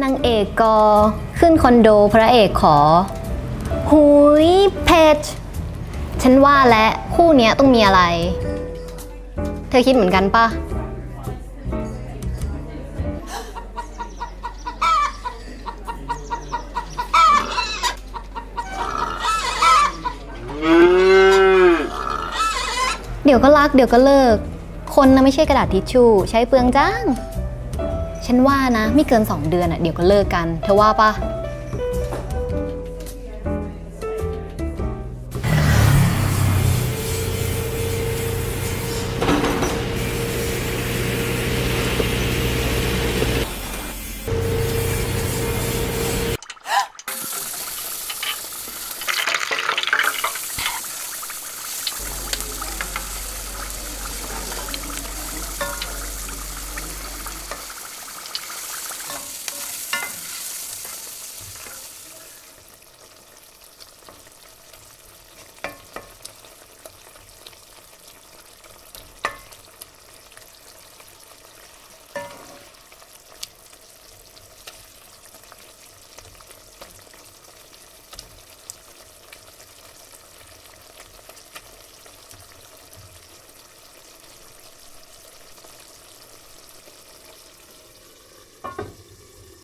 นางเอกก็ขึ้นคอนโดพระเอกขอ หุยเพจฉันว่าและคู่เนี้ยต้องมีอะไร เธอคิดเหมือนกันปะเดี๋ยวก็รักเดี๋ยวก็เลิก คนนะไม่ใช่กระดาษทิชชู่ใช้เปลืองจ้าง ฉันว่านะ ไม่เกิน 2 เดือนอะเดี๋ยวก็เลิกกัน เธอว่าปะ